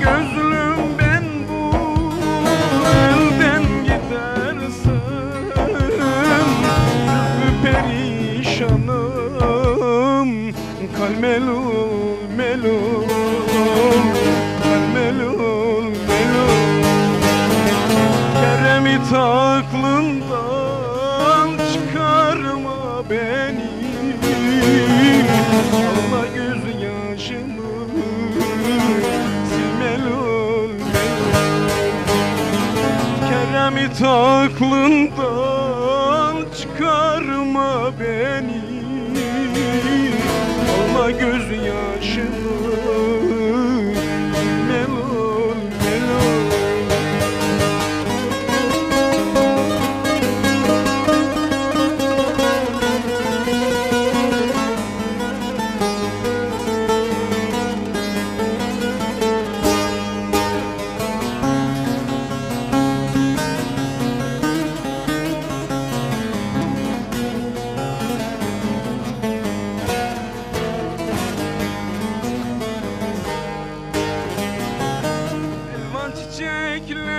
Gözlüm ben bu. Elden gidersen perişanım. Kalmelul melul Kalmelul melul Keremit aklından çıkarma beni. Alma Keremit aklından çıkarma beni. Alma göz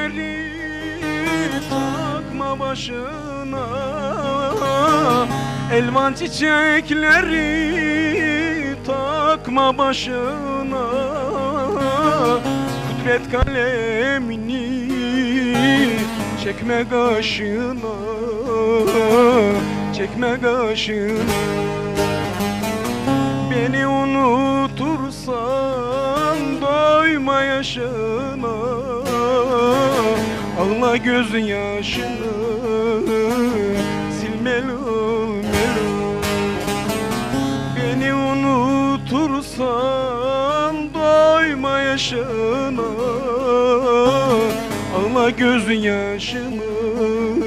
çiçekleri takma başına. Elvan çiçekleri takma başına. Kudret kalemini çekme kaşına. Çekme kaşına. Beni unutursan doyma yaşına Ağla gözün yaşını sil melul melul Beni unutursan doyma yaşına. Ağla gözün yaşını